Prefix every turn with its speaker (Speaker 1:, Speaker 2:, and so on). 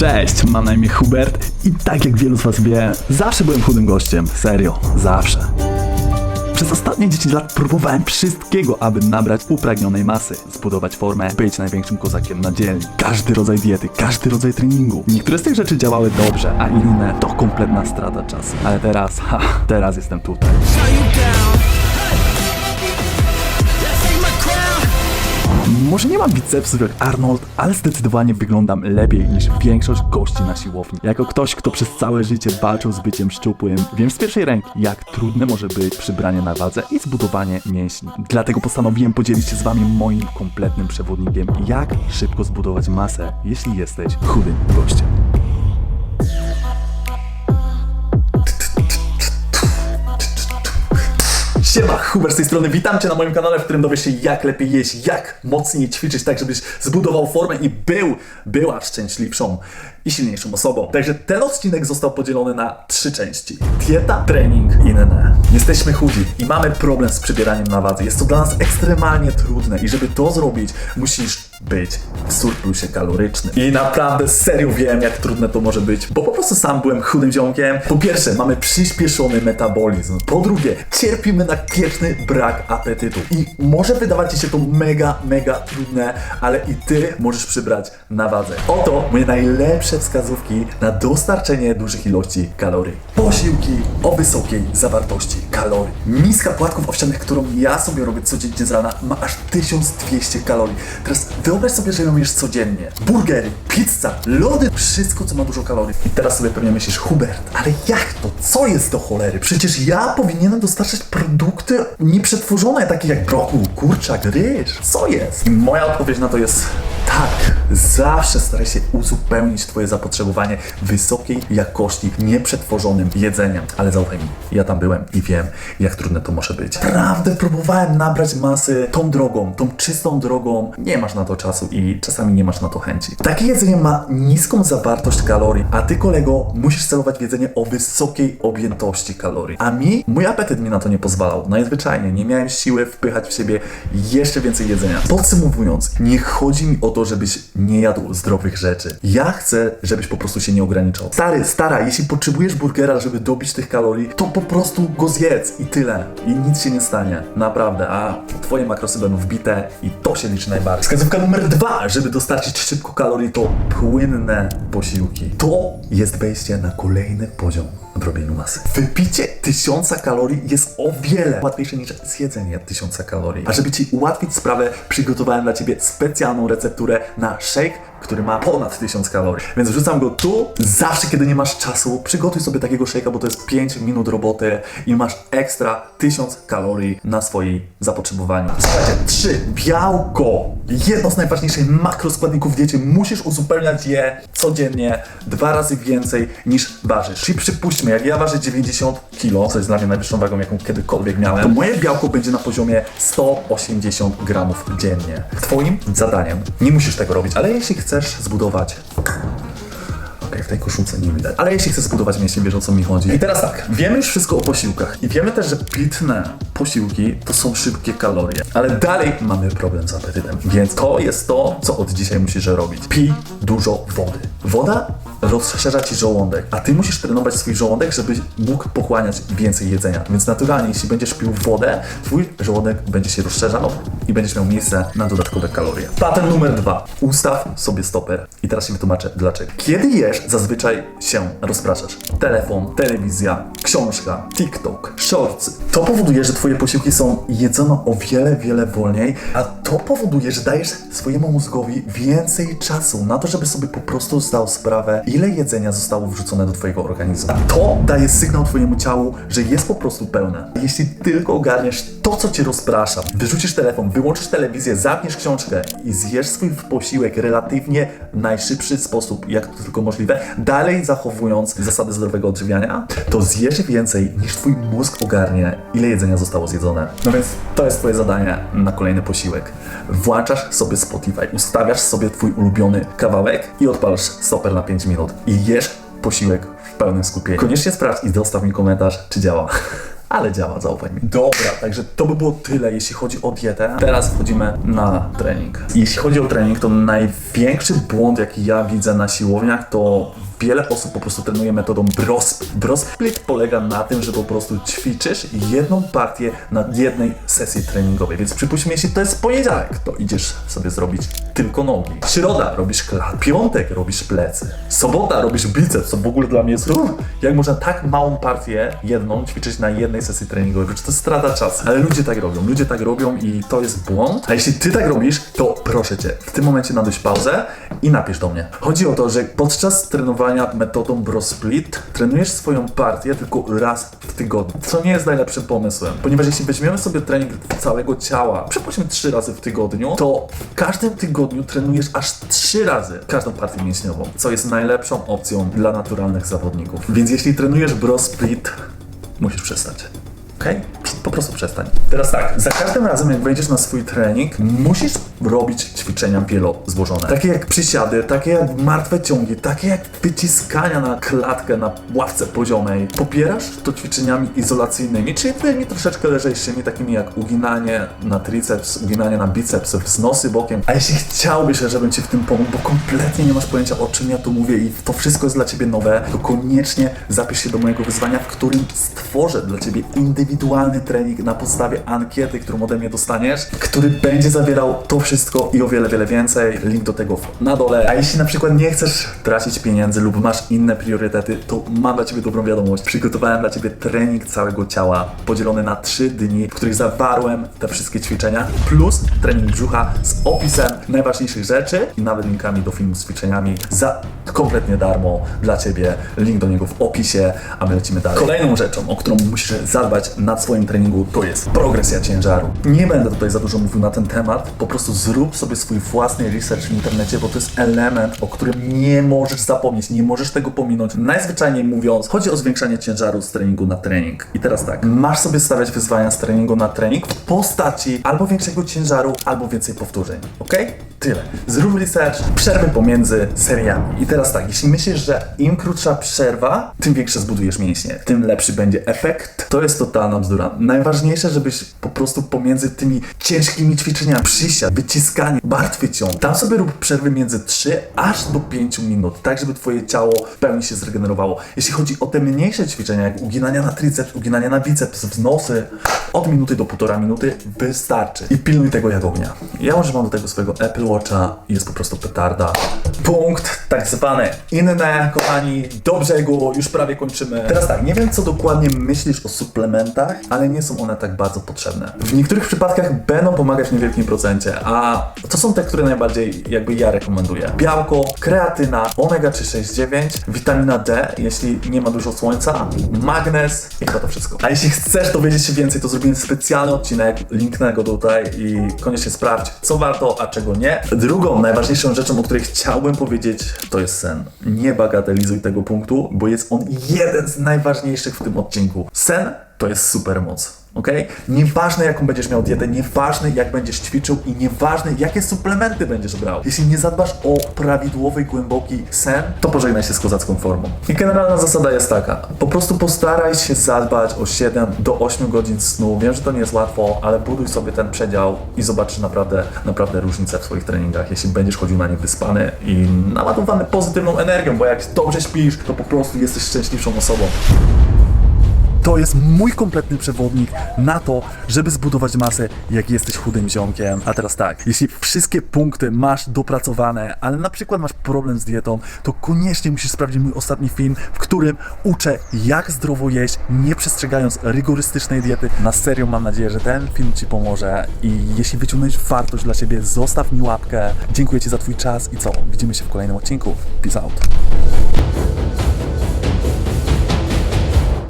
Speaker 1: Cześć, mam na imię Hubert i tak jak wielu z was wie, zawsze byłem chudym gościem. Serio, zawsze. Przez ostatnie 10 lat próbowałem wszystkiego, aby nabrać upragnionej masy, zbudować formę, być największym kozakiem na dzielni. Każdy rodzaj diety, każdy rodzaj treningu. Niektóre z tych rzeczy działały dobrze, a inne to kompletna strata czasu. Ale teraz, ha, teraz jestem tutaj. Może nie mam bicepsów jak Arnold, ale zdecydowanie wyglądam lepiej niż większość gości na siłowni. Jako ktoś, kto przez całe życie walczył z byciem szczupłym, wiem z pierwszej ręki, jak trudne może być przybranie na wadze i zbudowanie mięśni. Dlatego postanowiłem podzielić się z wami moim kompletnym przewodnikiem, jak szybko zbudować masę, jeśli jesteś chudym gościem. Siema, Hubert z tej strony, witam Cię na moim kanale, w którym dowiesz się jak lepiej jeść, jak mocniej ćwiczyć, tak żebyś zbudował formę i był, była szczęśliwszą i silniejszą osobą. Także ten odcinek został podzielony na trzy części. Dieta, trening i inne. Jesteśmy chudzi i mamy problem z przybieraniem na wadze. Jest to dla nas ekstremalnie trudne i żeby to zrobić, musisz być w surplusie kalorycznym. I naprawdę serio wiem, jak trudne to może być, bo po prostu sam byłem chudym ziomkiem. Po pierwsze, mamy przyspieszony metabolizm. Po drugie, cierpimy na piękny brak apetytu. I może wydawać Ci się to mega, mega trudne, ale i Ty możesz przybrać na wadze. Oto moje najlepsze wskazówki na dostarczenie dużych ilości kalorii. Posiłki o wysokiej zawartości kalorii. Miska płatków owsianych, którą ja sobie robię codziennie z rana, ma aż 1200 kalorii. Teraz wyobraź sobie, że ją jesz codziennie. Burgery, pizza, lody, wszystko co ma dużo kalorii. I teraz sobie pewnie myślisz, Hubert, ale jak to? Co jest do cholery? Przecież ja powinienem dostarczać produkty nieprzetworzone, takie jak brokuł, kurczak, ryż. Co jest? I moja odpowiedź na to jest tak. Zawsze staraj się uzupełnić Twoje zapotrzebowanie wysokiej jakości, nieprzetworzonym jedzeniem. Ale zaufaj mi, ja tam byłem i wiem, jak trudne to może być. Naprawdę próbowałem nabrać masy tą drogą, tą czystą drogą. Nie masz na to czasu i czasami nie masz na to chęci. Takie jedzenie ma niską zawartość kalorii, a Ty, kolego, musisz celować w jedzenie o wysokiej objętości kalorii. A mi, mój apetyt mi na to nie pozwalał. Najzwyczajniej, nie miałem siły wpychać w siebie jeszcze więcej jedzenia. Podsumowując, nie chodzi mi o to, żebyś nie jadł zdrowych rzeczy. Ja chcę, żebyś po prostu się nie ograniczał. Stary, stara, jeśli potrzebujesz burgera, żeby dobić tych kalorii, to po prostu go zjedz i tyle. I nic się nie stanie. Naprawdę. A twoje makrosy będą wbite i to się liczy najbardziej. Wskazówka numer dwa, żeby dostarczyć szybko kalorii, to płynne posiłki. To jest wejście na kolejny poziom w robieniu masy. Wypicie tysiąca kalorii jest o wiele łatwiejsze niż zjedzenie tysiąca kalorii. A żeby Ci ułatwić sprawę, przygotowałem dla Ciebie specjalną recepturę na shake, który ma ponad 1000 kalorii. Więc wrzucam go tu. Zawsze, kiedy nie masz czasu, przygotuj sobie takiego shake'a, bo to jest 5 minut roboty i masz ekstra 1000 kalorii na swoim zapotrzebowaniu. Słuchajcie, 3. Białko. Jedno z najważniejszych makroskładników w diecie. Musisz uzupełniać je codziennie dwa razy więcej niż ważysz. Czyli przypuśćmy, jak ja ważę 90 kg, co jest dla mnie najwyższą wagą, jaką kiedykolwiek miałem, to moje białko będzie na poziomie 180 gramów dziennie. Twoim zadaniem, nie musisz tego robić, ale jeśli chcesz zbudować Okej, w tej koszulce nie widać. Ale jeśli chcesz zbudować mięśnie, wiesz o co mi chodzi. I teraz tak, wiemy już wszystko o posiłkach. I wiemy też, że pitne posiłki to są szybkie kalorie. Ale dalej mamy problem z apetytem. Więc to jest to, co od dzisiaj musisz robić. Pij dużo wody. Woda rozszerza ci żołądek, a ty musisz trenować swój żołądek, żebyś mógł pochłaniać więcej jedzenia. Więc naturalnie, jeśli będziesz pił wodę, twój żołądek będzie się rozszerzał i będziesz miał miejsce na dodatkowe kalorie. Patent numer dwa. Ustaw sobie stoper. I teraz się wytłumaczę dlaczego. Kiedy jesz, zazwyczaj się rozpraszasz. Telefon, telewizja, książka, TikTok, shorts. To powoduje, że twoje posiłki są jedzone o wiele, wiele wolniej, a to powoduje, że dajesz swojemu mózgowi więcej czasu na to, żeby sobie po prostu zdał sprawę, ile jedzenia zostało wrzucone do twojego organizmu. A to daje sygnał twojemu ciału, że jest po prostu pełne. Jeśli tylko ogarniesz to, co cię rozprasza, wyrzucisz telefon, wyłączysz telewizję, zamkniesz książkę i zjesz swój posiłek relatywnie najszybszy sposób, jak to tylko możliwe, dalej zachowując zasady zdrowego odżywiania, to zjesz więcej niż twój mózg ogarnie, ile jedzenia zostało zjedzone. No więc to jest twoje zadanie na kolejny posiłek. Włączasz sobie Spotify, ustawiasz sobie twój ulubiony kawałek i odpalasz stoper na 5 minut i jesz posiłek w pełnym skupieniu. Koniecznie sprawdź i dostaw mi komentarz, czy działa. Ale działa, zaufaj mi. Dobra, także to by było tyle, jeśli chodzi o dietę. Teraz wchodzimy na trening. Jeśli chodzi o trening, to największy błąd, jaki ja widzę na siłowniach, to wiele osób po prostu trenuje metodą brosplit. Brosplit polega na tym, że po prostu ćwiczysz jedną partię na jednej sesji treningowej. Więc przypuśćmy, jeśli to jest poniedziałek, to idziesz sobie zrobić tylko nogi. Środa robisz klat, piątek robisz plecy, sobota robisz biceps, co w ogóle dla mnie jest uff, jak można tak małą partię jedną ćwiczyć na jednej sesji treningowej, Przecież to strata czasu. Ale ludzie tak robią, ludzie tak robią i to jest błąd. A jeśli ty tak robisz, to proszę cię, w tym momencie nadać pauzę i napisz do mnie. Chodzi o to, że podczas trenowania metodą bro split trenujesz swoją partię tylko raz w tygodniu, co nie jest najlepszym pomysłem, ponieważ jeśli weźmiemy sobie trening całego ciała, przypuśćmy trzy razy w tygodniu, to w każdym tygodniu trenujesz aż trzy razy każdą partię mięśniową, co jest najlepszą opcją dla naturalnych zawodników. Więc jeśli trenujesz bro split, musisz przestać. Okej? Po prostu przestań. Teraz tak, za każdym razem jak wejdziesz na swój trening, musisz robić ćwiczenia wielozłożone. Takie jak przysiady, takie jak martwe ciągi, takie jak wyciskania na klatkę na ławce poziomej. Popierasz to ćwiczeniami izolacyjnymi, czyli tymi troszeczkę lżejszymi, takimi jak uginanie na triceps, uginanie na biceps, wznosy bokiem. A jeśli chciałbyś, żebym Ci w tym pomógł, bo kompletnie nie masz pojęcia o czym ja tu mówię i to wszystko jest dla Ciebie nowe, to koniecznie zapisz się do mojego wyzwania, w którym stworzę dla Ciebie indywidualny trening na podstawie ankiety, którą ode mnie dostaniesz, który będzie zawierał to wszystko i o wiele, wiele więcej. Link do tego na dole. A jeśli na przykład nie chcesz tracić pieniędzy lub masz inne priorytety, to mam dla Ciebie dobrą wiadomość. Przygotowałem dla Ciebie trening całego ciała, podzielony na 3 dni, w których zawarłem te wszystkie ćwiczenia, plus trening brzucha z opisem najważniejszych rzeczy i nawet linkami do filmu z ćwiczeniami za kompletnie darmo dla Ciebie. Link do niego w opisie, a my lecimy dalej. Kolejną rzeczą, o którą musisz zadbać na swoim treningu, to jest progresja ciężaru. Nie będę tutaj za dużo mówił na ten temat, po prostu zrób sobie swój własny research w internecie, bo to jest element, o którym nie możesz zapomnieć, nie możesz tego pominąć. Najzwyczajniej mówiąc, chodzi o zwiększanie ciężaru z treningu na trening. I teraz tak, masz sobie stawiać wyzwania z treningu na trening w postaci albo większego ciężaru, albo więcej powtórzeń, ok? Tyle. Zrób research, przerwy pomiędzy seriami. I teraz tak, jeśli myślisz, że im krótsza przerwa, tym większe zbudujesz mięśnie, tym lepszy będzie efekt, to jest totalna bzdura. Najważniejsze, żebyś po prostu pomiędzy tymi ciężkimi ćwiczeniami, przysiad, wyciskanie, martwy ciąg, tam sobie rób przerwy między 3 aż do 5 minut, tak żeby twoje ciało w pełni się zregenerowało. Jeśli chodzi o te mniejsze ćwiczenia, jak uginania na triceps, uginania na biceps, wznosy, od minuty do półtora minuty wystarczy. I pilnuj tego jak ognia. Ja używam do tego swojego Apple Watcha jest po prostu petarda. Punkt tak zwany inne, kochani, do brzegu, już prawie kończymy. Teraz tak, nie wiem co dokładnie myślisz o suplementach, ale nie są one tak bardzo potrzebne. W niektórych przypadkach będą pomagać w niewielkim procencie, a to są te, które najbardziej jakby ja rekomenduję. Białko, kreatyna, omega 369, witamina D, jeśli nie ma dużo słońca, magnez i chyba to wszystko. A jeśli chcesz dowiedzieć się więcej, to zrobiłem specjalny odcinek, linknę go tutaj i koniecznie sprawdź, co warto, a czego nie. Drugą, najważniejszą rzeczą, o której chciałbym powiedzieć, to jest sen. Nie bagatelizuj tego punktu, bo jest on jeden z najważniejszych w tym odcinku. Sen to jest supermoc. Ok? Nieważne jaką będziesz miał dietę, nieważne jak będziesz ćwiczył i nieważne jakie suplementy będziesz brał. Jeśli nie zadbasz o prawidłowy, głęboki sen, to pożegnaj się z kozacką formą. I generalna zasada jest taka. Po prostu postaraj się zadbać o 7 do 8 godzin snu. Wiem, że to nie jest łatwo, ale buduj sobie ten przedział i zobaczysz naprawdę, naprawdę różnicę w swoich treningach, jeśli będziesz chodził na nich wyspany i naładowany pozytywną energią, bo jak dobrze śpisz, to po prostu jesteś szczęśliwszą osobą. To jest mój kompletny przewodnik na to, żeby zbudować masę, jak jesteś chudym ziomkiem. A teraz tak, jeśli wszystkie punkty masz dopracowane, ale na przykład masz problem z dietą, to koniecznie musisz sprawdzić mój ostatni film, w którym uczę, jak zdrowo jeść, nie przestrzegając rygorystycznej diety. Na serio mam nadzieję, że ten film Ci pomoże i jeśli wyciągnąłeś wartość dla siebie, zostaw mi łapkę. Dziękuję Ci za Twój czas i co? Widzimy się w kolejnym odcinku. Peace out.